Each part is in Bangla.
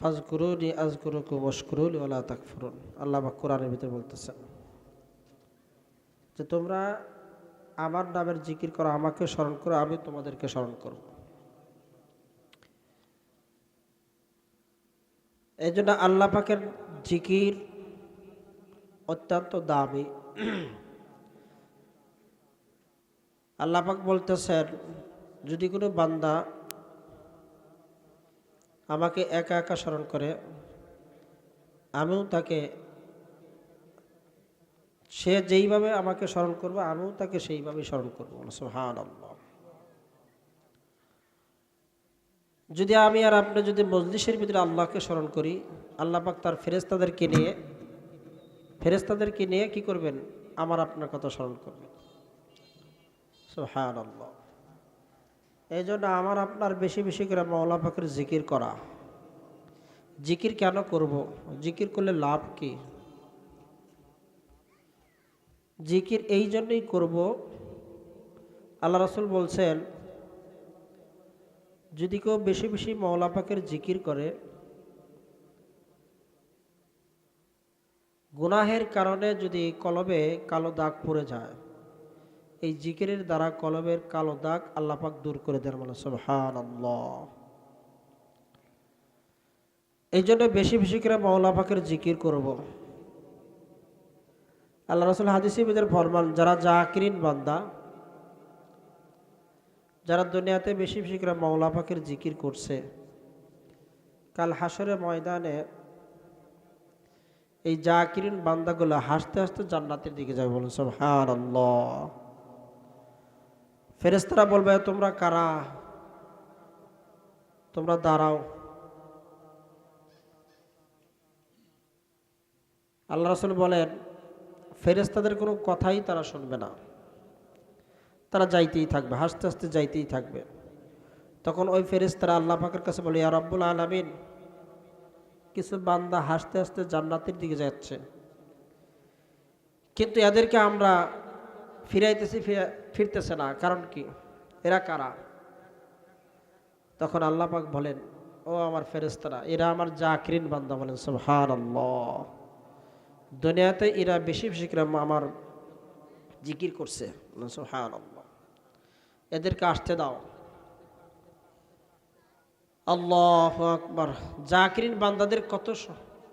ফাজকুরুনি আজকুরুকু মশকুরুল ওলা তাকফুরুন। আল্লাহ পাক কোরআনের ভিতরে বলতেছেন যে, তোমরা আমার নামের জিকির করো আমাকে স্মরণ করো আমি তোমাদেরকে স্মরণ করব। এই জন্য আল্লাহ পাকের জিকির অত্যন্ত দামি। আল্লাহ পাক বলতেছেন, যদি কোনো বান্দা আমাকে একা একা স্মরণ করে। আমিও তাকে, সে যেইভাবে আমাকে স্মরণ করবে, আমিও তাকে সেইভাবে স্মরণ করব। হান যদি আমি আর আপনি যদি মজলিসের ভিতরে আল্লাহকে স্মরণ করি, আল্লাহ পাক তার ফেরেস্তাদেরকে নিয়ে ফেরেস্তাদেরকে নিয়ে কি করবেন? আমার আপনার কথা স্মরণ করবেন। হান আল্লাহ এই জন্য আমার আপনার বেশি বেশি করে মাওলা পাকের জিকির করা। জিকির কেন করব? জিকির করলে লাভ কি? জিকির এই জন্যই করব, আল্লাহ রসুল বলছেন, যদি কেউ বেশি বেশি মাওলা পাকের জিকির করে, গুনাহের কারণে যদি কলবে কালো দাগ পড়ে যায় এই জিকিরের দ্বারা কলবের কালো দাগ আল্লাপাক দূর করে দেন মানে সুবহান এই জন্য বেশি বেশি করে মাওলা পাকের জিকির করব। আল্লাহ রসুল হাদিসিবিদের ফরমান, যারা জাকিরিন বান্দা, যারা দুনিয়াতে বেশি বেশি করে মাওলা পাকের জিকির করছে, কাল হাসরের ময়দানে এই জাকিরিন বান্দাগুলো হাসতে হাসতে জান্নাতের দিকে যাবে বলুন সব হার আল্লাহ ফেরেস্তারা বলবে, তোমরা কারা? তোমরা দাঁড়াও। আল্লাহ রসুল বলেন ফেরেস্তাদের কোনো কথাই তারা শুনবে না। তারা যাইতেই থাকবে, হাসতে হাসতে যাইতেই থাকবে। তখন ওই ফেরেস্তারা আল্লাহ পাকের কাছে বলে আর রব্বুল আলমিন, কিছু বান্দা হাসতে হাসতে জান্নাতের দিকে যাচ্ছে। কিন্তু এদেরকে আমরা ফিরাইতেছি ফিরতেছে না। কারণ কি? এরা কারা? তখন আল্লাহ পাক বলেন, ও আমার ফেরেস্তারা এরা আমার জাকরিন বান্দা বলেন আল্লাহ দুনিয়াতে এরা বেশি বেশি আমার জিকির করছে হান আল্লাহ এদেরকে আসতে দাও। আল্লাহ আকবর। জাকিরিন বান্দাদের কত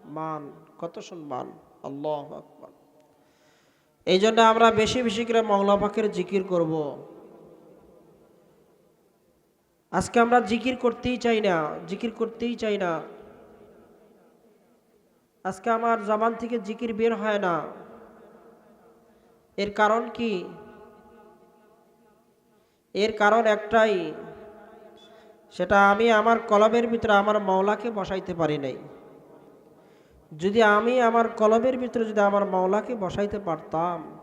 মান কত সম্মান। আল্লাহ আকবর। এই জন্য আমরা বেশি বেশি করে মংলা পাখের জিকির করব। আজকে আমরা জিকির করতেই চাই না, জিকির করতেই চাই না। আজকে আমার জবান থেকে জিকির বের হয় না। এর কারণ কি? এর কারণ একটাই, সেটা আমি আমার কলমের ভিতরে আমার মাওলাকে বসাইতে পারি নাই। যদি আমি আমার কলমের ভিতরে যদি আমার মাওলাকে বসাইতে পারতাম,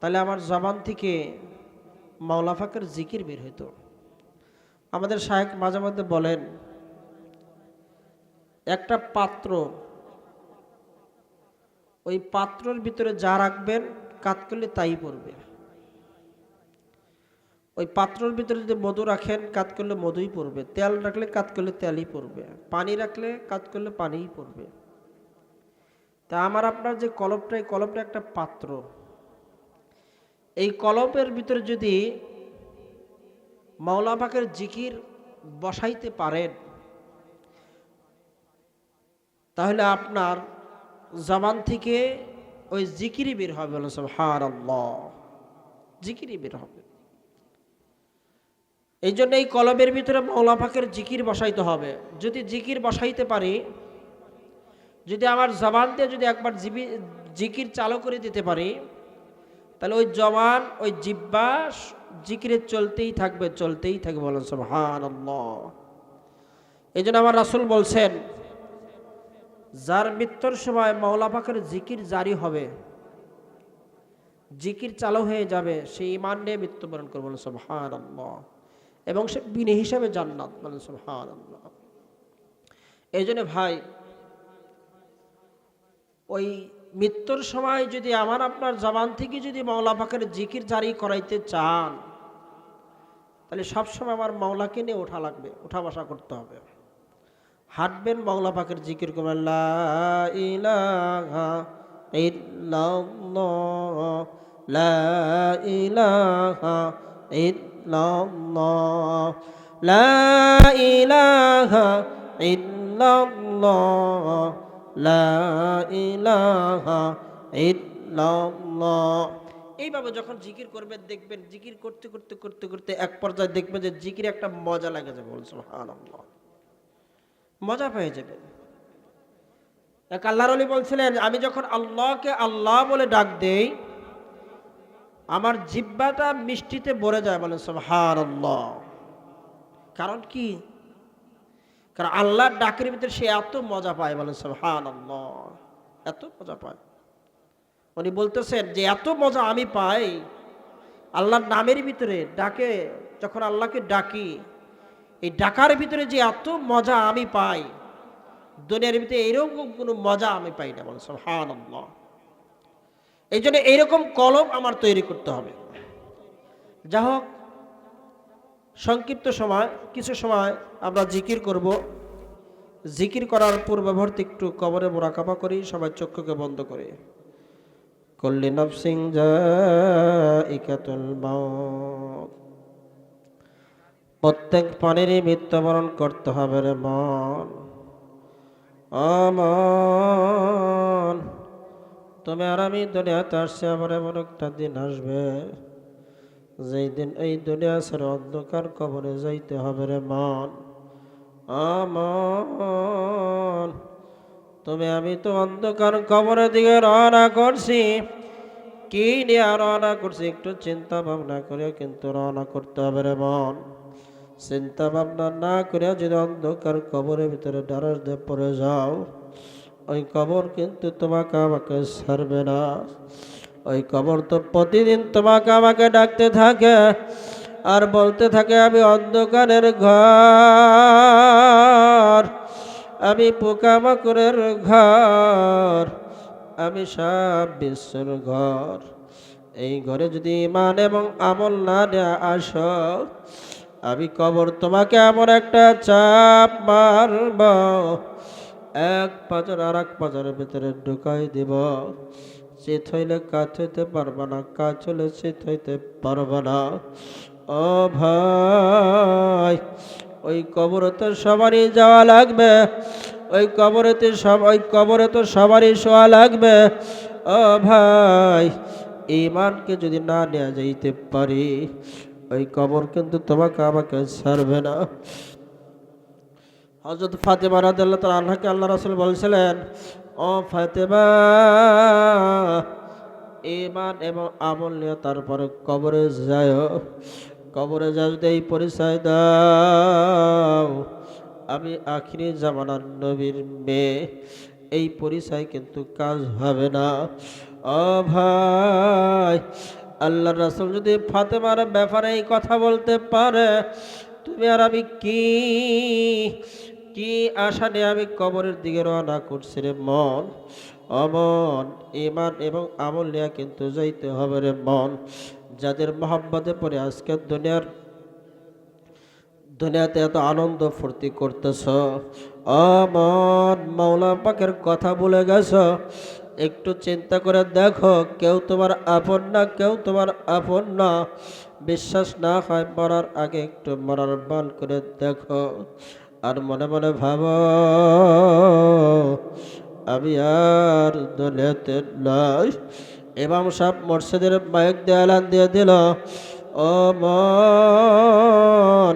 তাহলে আমার জবান থেকে মাওলা ফাঁকের জিকির বের হইতো। আমাদের শাহেক মাঝে মধ্যে বলেন, একটা পাত্র, ওই পাত্রর ভিতরে যা রাখবেন, কাত করলে তাই পড়বে। ওই পাত্রর ভিতরে যদি মধু রাখেন, কাত করলে মধুই পড়বে। তেল রাখলে কাত করলে তেলই পড়বে। পানি রাখলে কাত করলে পানিই পড়বে। তা আমার আপনার যে কলপটা, এই কলপটা একটা পাত্র। এই কলপের ভিতরে যদি মাওলা পাকের জিকির বসাইতে পারেন, তাহলে আপনার জবান থেকে ওই জিকিরই বের হবে আল্লাহ জিকিরই বের হবে। এই জন্য এই কলমের ভিতরে মৌলা পাকের জিকির বসাইতে হবে। যদি জিকির বসাইতে পারি, যদি আমার জবান দিয়ে যদি একবার জিবি, জিকির চালু করে দিতে পারি, তাহলে ওই জবান, ওই জিব্বা জিকিরে চলতেই থাকবে চলতেই থাকবে বলেন সব হান এই জন্য আমার রাসুল বলছেন, যার মৃত্যুর সময় মাওলা পাকের জিকির জারি হবে, জিকির চালু হয়ে যাবে সেই ইমান নিয়ে মৃত্যুবরণ করব সব হান এবং সে বিনে হিসাবে জান্নাত সব এই জন্য ভাই, ওই মৃত্যুর সময় যদি আমার আপনার জবান থেকে যদি মাওলা পাকের জিকির জারি করাইতে চান, তাহলে সবসময় আমার মাওলাকে নিয়ে ওঠা লাগবে, ওঠা বসা করতে হবে। হাঁটবেন বাংলা পাখের জিকির করবেন, লা লা ইল্লাল্লাহ। লা ইল্লাল্লাহ। এইভাবে যখন জিকির করবেন, দেখবেন জিকির করতে করতে করতে করতে এক পর্যায়ে দেখবেন যে জিকির একটা মজা লাগে যাবে মজা পেয়ে যাবেন। এক আল্লাহর আলী বলছিলেন, আমি যখন আল্লাহকে আল্লাহ বলে ডাক দেই আমার জিব্বাটা মিষ্টিতে ভরে যায় বলে সুবহান আল্লাহ কারণ কি? কারণ আল্লাহর ডাকের ভিতরে সে এত মজা পায় বলে সুবহান আল্লাহ এত মজা পায়। উনি বলতেছেন যে, এত মজা আমি পাই। আল্লাহর নামের ভিতরে ডাকে, যখন আল্লাহকে ডাকি, এই ডাকার ভিতরে যে এত মজা আমি পাই, দুনিয়ার ভিতরে এরকম কোনো মজা আমি পাই না বলে হান এই জন্য এইরকম কলম আমার তৈরি করতে হবে। যা হোক, সংক্ষিপ্ত সময়, কিছু সময় আমরা জিকির করব। জিকির করার পূর্ববর্তী একটু কবরে মোরাকাবা করি, সবাই চক্ষুকে বন্ধ করে। করলি নফসিং ইকাতুল প্রত্যেক পানিরই মৃত্যুবরণ করতে হবে রে মন। আমন। তুমি আর আমি দুনিয়াতে আসছে আবার এমন একটা দিন আসবে, যেই দিন এই দুনিয়া ছেড়ে অন্ধকার কবরে যাইতে হবে রে মন। আমন। তুমি আমি তো অন্ধকার কবরের দিকে রওনা করছি। কি নিয়ে রওনা করছি একটু চিন্তা ভাবনা করে কিন্তু রওনা করতে হবে রে মন। চিন্তা ভাবনা না করে যদি অন্ধকার কবরের ভিতরে ডারাস দিয়ে পড়ে যাও। ওই কবর কিন্তু তোমাকে আমাকে ছাড়বে না। ওই কবর তো প্রতিদিন তোমাকে আমাকে ডাকতে থাকে আর বলতে থাকে, আমি অন্ধকারের ঘর, আমি পোকামাকড়ের ঘর, আমি সব বিশ্বর ঘর। এই ঘরে যদি ইমান এবং আমল না নেওয়া আস, আমি কবর তোমাকে এমন একটা চাপ মারব এক পাঁচর আর এক পাঁচরের ভিতরে ঢুকাই দিব। চিত হইলে কাজ হইতে পারবে না, কাজ হলে চিত হইতে পারবে না। ও ভাই, ওই কবরে তো সবারই যাওয়া লাগবে। ওই কবরেতে সব, ওই কবরে তো সবারই শোয়া লাগবে। ও ভাই ইমানকে যদি না নেওয়া যাইতে পারি, ওই কবর কিন্তু তোমাকে আমাকে ছাড়বে না। হজরত ফাতেমা রাদিয়াল্লাহু তাআলা আনহাকে আল্লাহ রাসূল বলছিলেন, ও ফাতেমা ইমান এবং আমল নিয়ে তারপরে কবরে যায় কবরে যাও যদি এই পরিচয় দাও, আমি আখিরি জামানার নবীর মেয়ে। এই পরিচয় কিন্তু কাজ হবে না। ও ভাই আল্লাহ রাসুল যদি ফাতেমার ব্যাপারে এই কথা বলতে পারে, তুমি আর আমি কি কি আশা নিয়ে আমি কবরের দিকে রওনা করছি রে মন? অমন ইমান এবং আমল নিয়ে কিন্তু যাইতে হবে রে মন। যাদের মোহাম্মদে পরে আজকের দুনিয়ার দুনিয়াতে এত আনন্দ ফুর্তি করতেছ। অমন মৌলা পাকের কথা বলে গেছ। একটু চিন্তা করে দেখো, কেউ তোমার আপন না, কেউ তোমার আপন না। বিশ্বাস না হয় মরার আগে একটু মরার বান করে দেখো। আর মনে মনে ভাব, আমি আর দুনিয়াতে নয় ইমাম সাহেব মর্শিদের মায়ক দেয়ালান দিয়ে দিল, ও মন,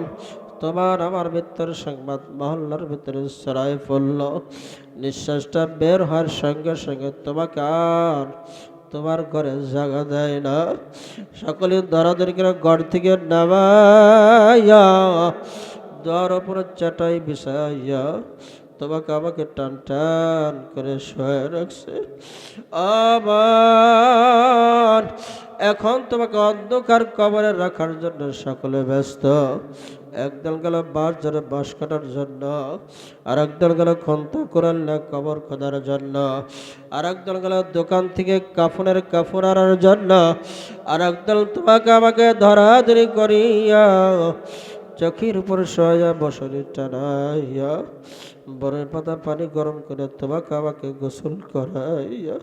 তোমার আমার ভিতরে সংবাদ মহল্লার ভিতরে সরাই পড়ল। নিঃশ্বাসটা বের হওয়ার সঙ্গে সঙ্গে তোমাকে আর তোমার ঘরে জায়গা দেয় না। সকলে দরাদরি করে ঘর থেকে নামাইয়া দর উপরে চাটাই বিছাইয়া তোমাকে আমাকে টান টান করে শুয়ে রাখছে। আবার এখন তোমাকে অন্ধকার কবরে রাখার জন্য সকলে ব্যস্ত। একদল গেল বাস ধরে বাঁশ কাটার জন্য আর একদল গেল খন্তা না কবর খোদার জন্য আর একদল গেল দোকান থেকে কাফনের কাফন আনার জন্য আর একদল তোমাকে আমাকে ধরাধরি করিয়া চোখের উপর শোয়া বসরে টানাইয়া বরের পাতা পানি গরম করে তোমাকে আমাকে গোসল করাইয়া,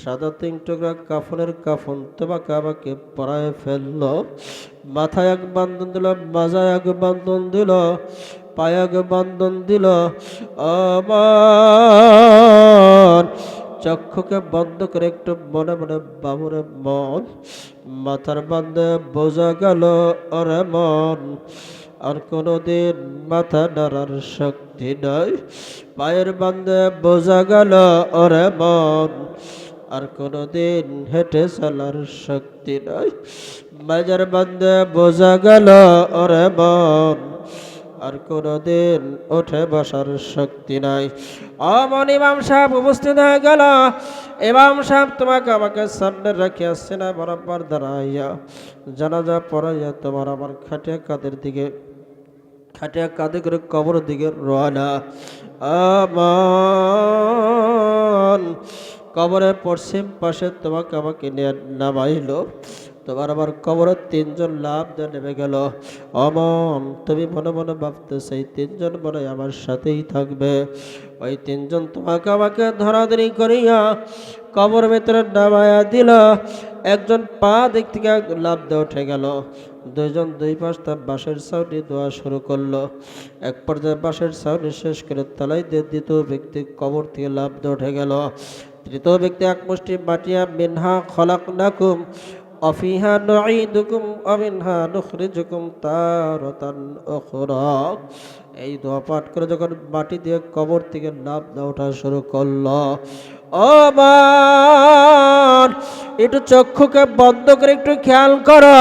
সাদা তিন টুকরা কাফনের কাফন তোমাকে আমাকে পরায় ফেলল। মাথায় এক বান্ধন দিল, মাজায় এক বান্ধন দিল, পায়ে এক বান্ধন দিল, আমার চক্ষুকে বন্ধ করে একটু মনে মনে বাবুরে মন, মাথার বান্ধে বোঝা গেল, ওরে মন, আর কোনোদিন মাথা নাড়ার শক্তি নাই। পায়ের বান্ধে বোঝা গেল, ওরে মন, আর কোনোদিন হেঁটে চলার শক্তি নাই। বাজার বান্ধে বোঝা গেল, ওরে মন আর কোনোদিন ওঠে বসার শক্তি নাই। অমন ইমাম সাহেব উপস্থিত হয়ে গেল। ইমাম সাহেব তোমাকে আমাকে সামনে রেখে আসছে না, বরাবর দাঁড়াইয়া। জানাজা পড়াইয়া তোমার আমার খাটিয়া কাদের দিকে খাটিয়া কাঁধে করে কবর দিকে রওনা। আমান। কবরের পশ্চিম পাশে তোমাকে আমাকে নিয়ে নামাইলো। তোমার আমার কবরের তিনজন লাভ দিয়ে নেমে গেল। অমন, তুমি মনে মনে ভাবতে সেই তিনজন মনে আমার সাথেই থাকবে। ওই তিনজন তোমাকে আমাকে ধরাধরি করিয়া কবর ভেতরে নামায়া দিল। একজন পা দিক থেকে লাভ দিয়ে উঠে গেল। দুইজন দুই পাশ তার বাঁশের ছাউনি দেওয়া শুরু করল। এক পর্যায়ে বাঁশের ছাউনি শেষ করে তলাই দিয়ে দ্বিতীয় ব্যক্তি কবর থেকে লাভ দিয়ে উঠে গেল। তৃতীয় ব্যক্তি এক মুষ্টি মাটিয়া, মিনহা খলাক নাকুম অফিহা নুঈদুকুম অমিনহা নুখরিজুকুম তারাতান উখরা এই দোয়া পাঠ করে যখন মাটি দিয়ে কবর থেকে লাভ দেওয়া ওঠা শুরু করল, ও একটু চক্ষুকে বন্ধ করে একটু খেয়াল করো।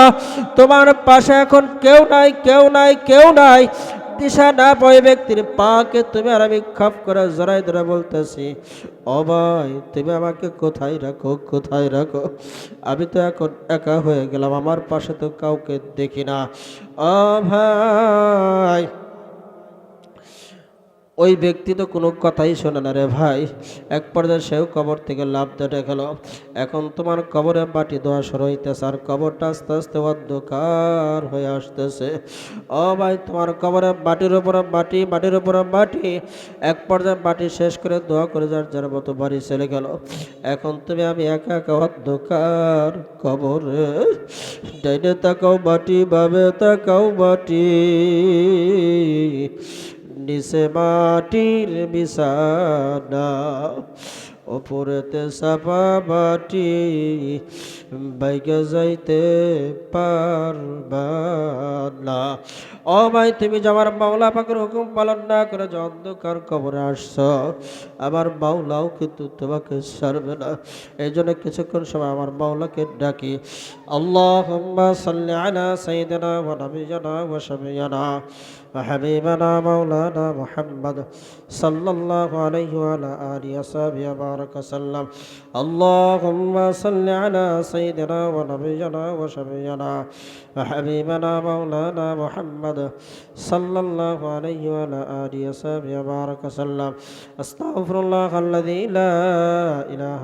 তোমার পাশে এখন কেউ নাই কেউ নাই কেউ নাই। দিশা না পয় ব্যক্তির পাকে তুমি আর আমি খাপ করে জড়াই ধরে বলতেছি ভাই তুমি আমাকে কোথায় রাখো কোথায় রাখো? আমি তো এখন একা হয়ে গেলাম, আমার পাশে তো কাউকে দেখি না। ও ভাই ওই ব্যক্তি তো কোনো কথাই শোনে না রে ভাই। এক পর্যায়ে সেও কবর থেকে লাভ দেটে গেল। এখন তোমার কবরে মাটি দেওয়া হইতেছে আর কবরটা আস্তে আস্তে অন্ধকার হয়ে আসতেছে। ও ভাই, তোমার কবরে মাটির উপরে মাটি মাটির উপরে মাটি এক পর্যায়ে মাটি শেষ করে দোয়া করে যার যার মতো বাড়ি চলে গেল। এখন তুমি আমি একা একা অন্ধকার কবরে। ডাইনে তাকাও মাটি বাবে তাকাও মাটি নিচে মাটির বিছানা, ওপরেতে সাপা বাটি বাইকে যাইতে পারবা না। ও ভাই, তুমি যে আমার মাওলা পাকের হুকুম পালন না করে যে অন্ধকার কবরে আসছ, আমার মাওলাও কিন্তু তোমাকে ছাড়বে না। এই জন্য কিছুক্ষণ সময় আমার মাওলাকে ডাকি। আল্লাহ সাল্লি আলা সাইয়্যিদিনা ওয়া নাবিয়িনা ওয়া وحبيبنا مولانا محمد صلى الله عليه وعلى آله وصحبه وبارك وسلم. اللهم صل على سيدنا ونبينا وشفينا وحبيبنا مولانا محمد صلى الله عليه وعلى آله وصحبه وبارك وسلم. أستغفر الله الذي لا إله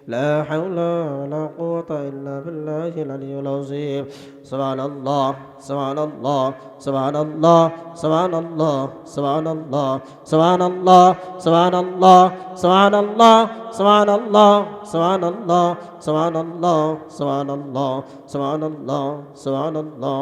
لا حول ولا قوة إلا بالله العلي العظيم سبحان الله سبحان الله سبحان الله سبحان الله سبحان الله سبحان الله سبحان الله سبحان الله سبحان الله سبحان الله سبحان الله سبحان الله سبحان الله سبحان الله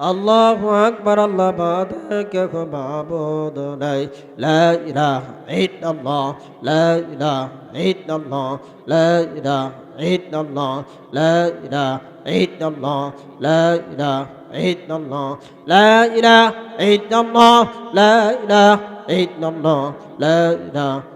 আল্লাহ আকবর আল্লাহ বাদ কে মাবুদ নাই। লা ইলাহা ইল্লাল্লাহ, লা ইলাহা ইল্লাল্লাহ, লা ইলাহা ইল্লাল্লাহ, লা ইলাহা ইল্লাল্লাহ, লা ইলাহা ইল্লাল্লাহ, লা ইলাহা ইল্লাল্লাহ, লা ইলাহা ইল্লাল্লাহ, লা ইলাহা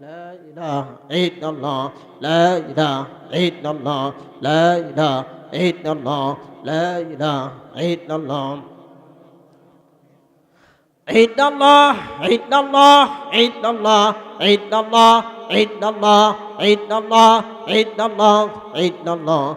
لا إله إلا الله لا إله إلا الله لا إله إلا الله لا إله إلا الله إلا الله إلا الله إلا الله إلا الله إلا الله إلا الله إلا الله إلا الله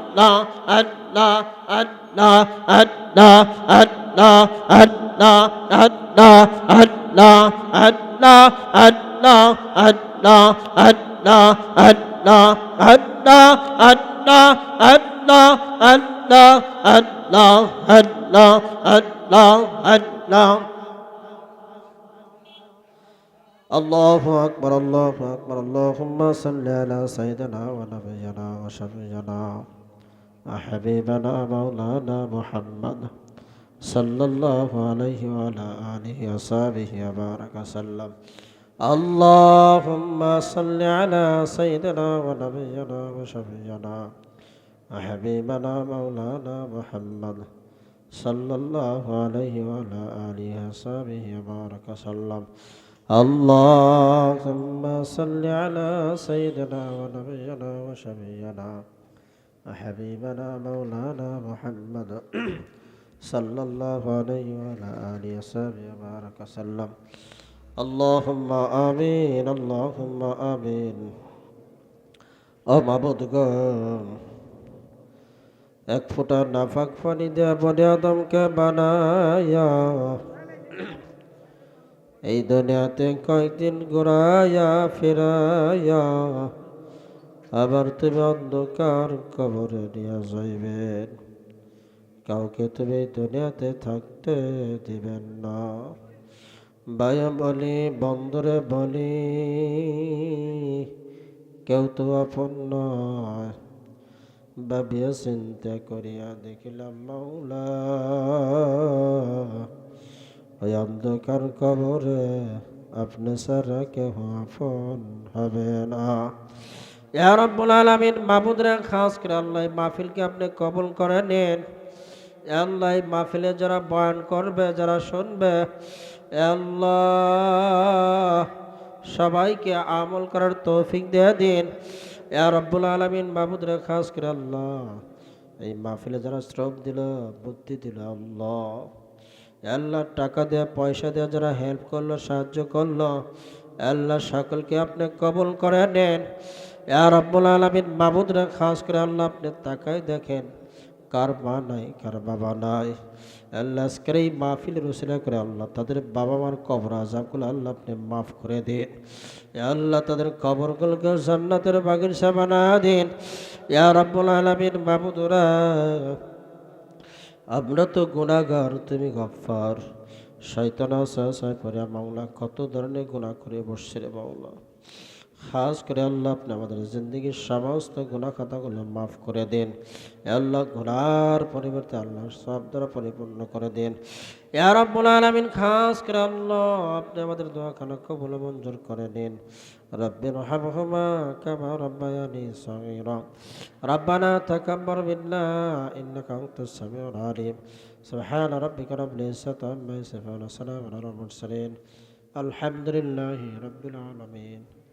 الله الله الله الله الله الله الله الله الله الله الله الله الله الله الله أكبر الله أكبر اللهم صل على سيدنا ونبينا وشفينا وحبيبنا مولانا محمد صلى الله عليه وعلى آله وصحبه وبارك وسلم. اللهم صل على سيدنا ونبينا وشفينا وحبيبنا مولانا محمد صلى الله عليه وعلى آله وصحبه وبارك وسلم. اللهم صل على سيدنا ونبينا وشفينا وحبيبنا مولانا محمد صلى الله عليه وعلى آله وصحبه وبارك وسلم اللهم آمين اللهم آمين ও মাবুদগণ এক ফোঁটা নাফাক পানি দেয়া বনে আদমকে বানায়া এই দুনিয়াতে কয়েকদিন ঘুরাইয়া ফিরাইয়া আবার তুমি অন্ধকার কবরে নিয়ে যাইবেন। কাউকে তুমি দুনিয়াতে থাকতে দিবেন না। ভাইয়া বলি, বন্দরে বলি, কেউ তো আপন নয়। ভাবিয়া চিন্তা করিয়া দেখিলাম মাওলা, ওই অন্ধকার কবরে আপনি সারা কেহ আপন হবে না। ইয়া রব্বুল আলামিন মাহমুদরা খাস করে, আল্লাহ মাহফিলকে আপনি কবুল করে নেন। আল্লাহ মাহফিলে যারা বয়ান করবে, যারা শুনবে আল্লাহ সবাইকে আমল করার তৌফিক দিয়ে দিন। ইয়া রব্বুল আলামিন মাহমুদরা খাস করে, আল্লাহ এই মাহফিলে যারা শ্রম দিল, বুদ্ধি দিল, আল্লাহ আল্লাহ টাকা দেয়া, পয়সা দেওয়া যারা হেল্প করল, সাহায্য করল আল্লাহ সকলকে আপনি কবুল করে নেন। আর আব্বুল আলমিন মামুদরা খাস করে আল্লাহ আপনি তাকাই দেখেন, কার মা নাই, কার বাবা নাই। আল্লাহ আজকের এই মাহফিল রসিলা করে আল্লাহ তাদের বাবা মার কবর আজাবগুলো আল্লাহ আপনি মাফ করে দিন। আল্লাহ তাদের কবরগুলোকে জান্নাতের দিন। রব্বুল আলমিন আমরা তো গুণাগার তুমি গফার শৈতানা করে মাওলা কত ধরনের গুণা করে বসছে রে মাওলা। খাস করে আল্লাহ আপনি আমাদের জিন্দগির সমস্ত গুণা খাতাগুলো মাফ করে দিন এ আল্লাহ গুণার পরিবর্তে আল্লাহ সব দ্বারা পরিপূর্ণ করে দিন ইয়া রাব্বুল আলামিন খাস করে আল্লাহ আপনি আমাদের দোয়াখানা কবুল মঞ্জুর করে নিন رب ارحمهما كما ربياني صغيرا ربنا تكبر منا انك انت السميع العليم سبحان ربك رب العزه عما يصفون وسلام على المرسلين الحمد لله رب العالمين